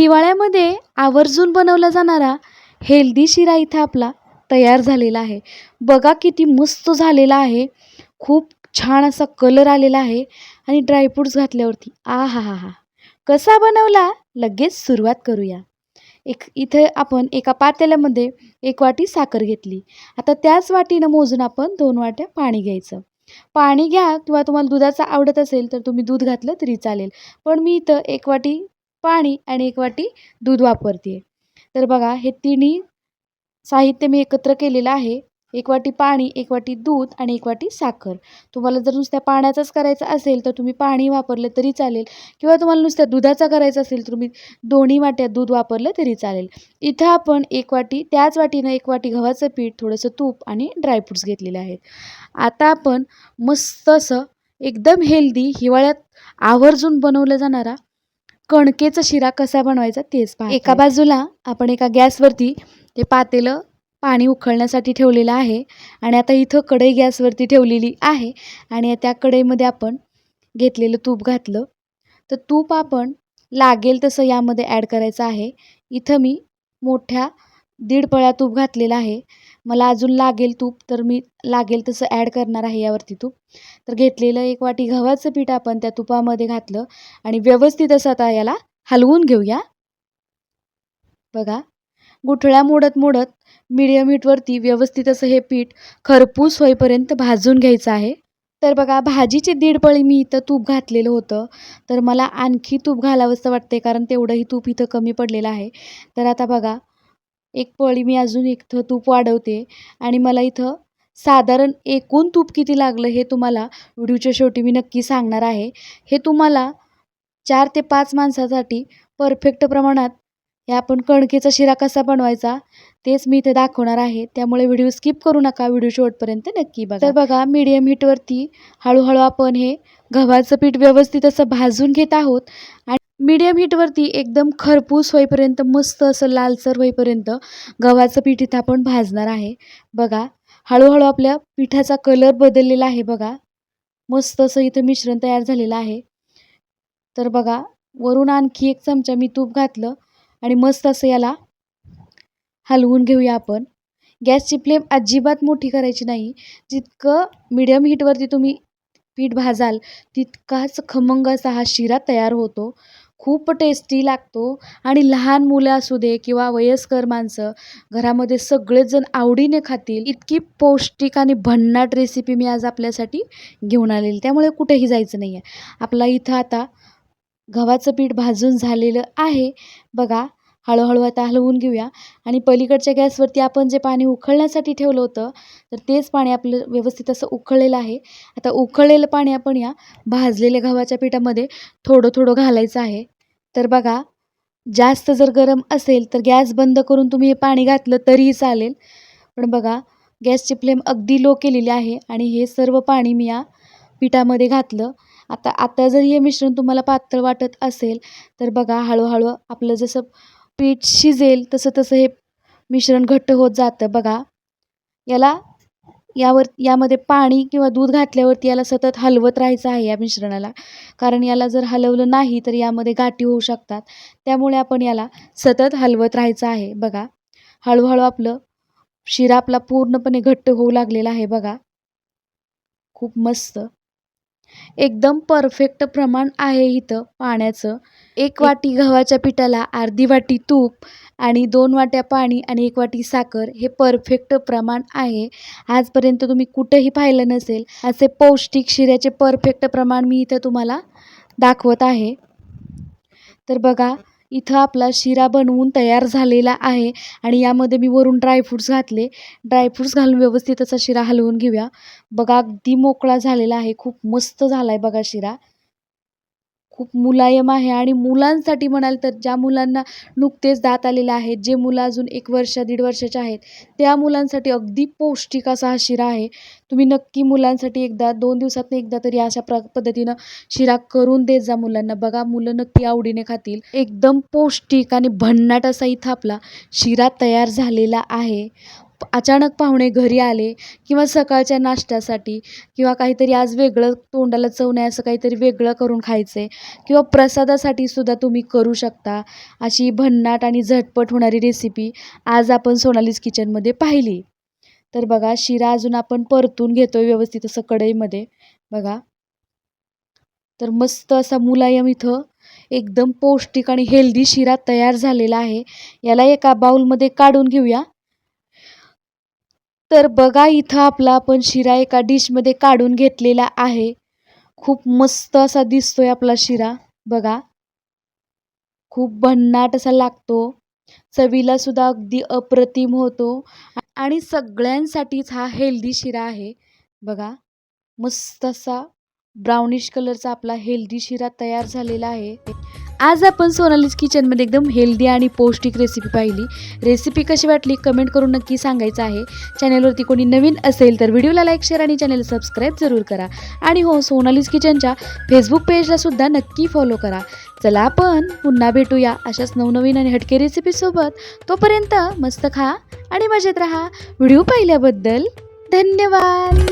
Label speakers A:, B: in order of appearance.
A: हिवाळ्यामध्ये आवर्जून बनवला जाणारा हेल्दी शिरा इथं आपला तयार झालेला आहे. बघा किती मस्त झालेला आहे. खूप छान असा कलर आलेला आहे आणि ड्रायफ्रूट्स घातल्यावरती. आ हा हा हा कसा बनवला? लगेच सुरुवात करूया. एक इथे आपण एका पातेल्यामध्ये एक वाटी साखर घेतली. आता त्याच वाटीनं मोजून आपण दोन वाट्या पाणी घ्यायचं. पाणी घ्या किंवा तुम्हाला दुधाचं आवडत असेल तर तुम्ही दूध घातलं तरी चालेल. पण मी इथं एक वाटी पाणी आणि एक वाटी दूध वापरते तर बघा हे तिन्ही साहित्य मी एकत्र केलेलं आहे. एक वाटी पाणी एक वाटी दूध आणि एक वाटी साखर. तुम्हाला जर नुसत्या पाण्याचाच करायचा असेल तर तुम्ही पाणी वापरलं तरी चालेल. किंवा तुम्हाला नुसत्या दुधाचा करायचा असेल तर तुम्ही दोन्ही वाट्या दूध वापरलं तरी चालेल. इथं आपण एक वाटी त्याच वाटीनं एक वाटी गव्हाचं पीठ थोडंसं तूप आणि ड्रायफ्रूट्स घेतलेले आहेत. आता आपण मस्त असं एकदम हेल्दी हिवाळ्यात आवर्जून बनवलं जाणारा कणकेचा शिरा कसा बनवायचा तेच पहा एका बाजूला आपण एका गॅसवरती ते पातेलं पाणी उकळण्यासाठी ठेवलेलं आहे आणि आता इथं कढई गॅसवरती ठेवलेली आहे आणि त्या कढईमध्ये आपण घेतलेलं तूप घातलं. तर तूप आपण लागेल तसं यामध्ये ॲड करायचं आहे. इथं मी मोठ्या दीड पळ्या तूप घातलेलं आहे. मला अजून लागेल तूप तर मी लागेल तसं ॲड करणार आहे यावरती तूप. तर घेतलेलं एक वाटी गव्हाचं पीठ आपण त्या तुपामध्ये घातलं आणि व्यवस्थित असं आता याला हलवून घेऊया. बघा गुठळ्या मोडत मोडत मीडियम हीटवरती व्यवस्थित असं हे पीठ खरपूस होईपर्यंत भाजून घ्यायचं आहे. तर बघा भाजीची दीड पळी मी इथं तूप घातलेलं होतं. तर मला आणखी तूप घालावंसं वाटते कारण तेवढंही तूप इथं कमी पडलेलं आहे. तर आता बघा एक पळी मी अजून इथं तूप वाढवते. आणि मला इथं साधारण एकूण तूप किती लागलं हे तुम्हाला व्हिडिओच्या शेवटी मी नक्की सांगणार आहे. हे तुम्हाला चार ते पाच माणसासाठी परफेक्ट प्रमाणात हे आपण कणकेचा शिरा कसा बनवायचा तेच मी इथे दाखवणार आहे. त्यामुळे व्हिडिओ स्किप करू नका व्हिडिओ शेवटपर्यंत नक्की बघा. तर बघा मीडियम हीटवरती हळूहळू आपण हे गव्हाचं पीठ व्यवस्थित असं भाजून घेत आहोत. आणि मीडियम हीटवरती एकदम खरपूस होईपर्यंत मस्त असं लालसर होईपर्यंत गव्हाचं पीठ इथं आपण भाजणार आहे. बघा हळूहळू आपल्या पिठाचा कलर बदललेला आहे बघा. मस्त असं इथं मिश्रण तयार झालेलं आहे. तर बघा वरून आणखी एक चमचा मी तूप घातलं आणि मस्त असं याला हलवून घेऊया आपण. गॅसची फ्लेम अजिबात मोठी करायची नाही. जितकं मिडियम हीटवरती तुम्ही पीठ भाजाल तितकाच खमंग असा हा शिरा तयार होतो. खूप टेस्टी लागतो. आणि लहान मुलं असू दे किंवा वयस्कर माणसं घरामध्ये सगळेजण आवडीने खातील इतकी पौष्टिक आणि भन्नाट रेसिपी मी आज आपल्यासाठी घेऊन आलेली. त्यामुळे कुठेही जायचं नाही आहे आपला इथं आता गव्हाचं पीठ भाजून झालेलं आहे. बघा हळूहळू आता हलवून घेऊया. आणि पलीकडच्या गॅसवरती आपण जे पाणी उकळण्यासाठी ठेवलं होतं तर तेच पाणी आपलं व्यवस्थित असं उकळलेलं आहे. आता उकळलेलं पाणी आपण या भाजलेल्या गव्हाच्या पिठामध्ये थोडं थोडं घालायचं आहे. तर बघा जास्त जर गरम असेल तर गॅस बंद करून तुम्ही हे पाणी घातलं तरीही चालेल. पण बघा गॅसची फ्लेम अगदी लो केलेली आहे आणि हे सर्व पाणी मी या पिठामध्ये घातलं. आता आता जर हे मिश्रण तुम्हाला पातळ वाटत असेल तर बघा हळूहळू आपलं जसं पीठ शिजेल तसं तसं हे मिश्रण घट्ट होत जातं बघा. याला यावर यामध्ये पाणी किंवा दूध घातल्यावरती याला सतत हलवत राहायचं आहे या मिश्रणाला. कारण याला जर हलवलं नाही तर यामध्ये गाठी होऊ शकतात. त्यामुळे आपण याला सतत हलवत राहायचं आहे बघा. हळूहळू आपलं शिरा आपला पूर्णपणे घट्ट होऊ लागलेला आहे बघा. खूप मस्त. एकदम परफेक्ट प्रमाण आहे इथं पाण्याचं. एक वाटी गव्हाच्या पिठाला अर्धी वाटी तूप आणि दोन वाट्या पाणी आणि एक वाटी साखर हे परफेक्ट प्रमाण आहे. आजपर्यंत तुम्ही कुठंही पाहिलं नसेल असे पौष्टिक शिऱ्याचे परफेक्ट प्रमाण मी इथं तुम्हाला दाखवत आहे. तर बघा इथं आपला शिरा बनवून तयार झालेला आहे. आणि यामध्ये मी वरून ड्रायफ्रूट्स घातले. ड्रायफ्रूट्स घालून व्यवस्थित असा शिरा हलवून घेऊया. बघा अगदी मोकळा झालेला आहे. खूप मस्त झाला आहे बघा शिरा. खूप मुलायम आहे. आणि मुलांसाठी म्हणाल तर ज्या मुलांना नुकतेच दात आलेले आहेत जे मुलं अजून एक वर्ष दीड वर्षाचे आहेत त्या मुलांसाठी अगदी पौष्टिक असा हा शिरा आहे. तुम्ही नक्की मुलांसाठी एकदा दोन दिवसातनं एकदा तरी अशा प्र पद्धतीनं शिरा करून देत जा मुलांना. बघा मुलं नक्की आवडीने खातील. एकदम पौष्टिक आणि भन्नाट असा इथं आपला शिरा तयार झालेला आहे. अचानक पाहुणे घरी आले किंवा सकाळच्या नाश्त्यासाठी किंवा काहीतरी आज वेगळं तोंडाला चव नाही असं काहीतरी वेगळं करून खायचं आहे किंवा प्रसादासाठी सुद्धा तुम्ही करू शकता अशी भन्नाट आणि झटपट होणारी रेसिपी आज आपण सोनालीज किचनमध्ये पाहिली. तर बघा शिरा अजून आपण परतून घेतो आहे व्यवस्थित असं कढईमध्ये. बघा. तर मस्त असा मुलायम इथं एकदम पौष्टिक आणि हेल्दी शिरा तयार झालेला आहे. याला एका बाउलमध्ये काढून घेऊया. तर बघा इथं आपला आपण शिरा एका डिशमध्ये काढून घेतलेला आहे. खूप मस्त असा दिसतोय आपला शिरा. बघा. खूप भन्नाट असा लागतो. चवीला सुद्धा अगदी अप्रतिम होतो. आणि सगळ्यांसाठीच हा हेल्दी शिरा आहे. बघा मस्त असा ब्राउनिश कलरचा आपला हेल्दी शिरा तयार झालेला आहे. आज आपण सोनालीज किचनमध्ये एकदम हेल्दी आणि पौष्टिक रेसिपी पाहिली. रेसिपी कशी वाटली कमेंट करून नक्की सांगायचं आहे. चॅनलवरती कोणी नवीन असेल तर व्हिडिओला लाईक शेअर आणि चॅनल सबस्क्राईब जरूर करा. आणि हो सोनालीज किचनच्या फेसबुक पेजला सुद्धा नक्की फॉलो करा. चला आपण पुन्हा भेटूया अशाच नवनवीन आणि हटके रेसिपीसोबत तोपर्यंत मस्त खा आणि मजेत राहा. व्हिडिओ पाहिल्याबद्दल धन्यवाद.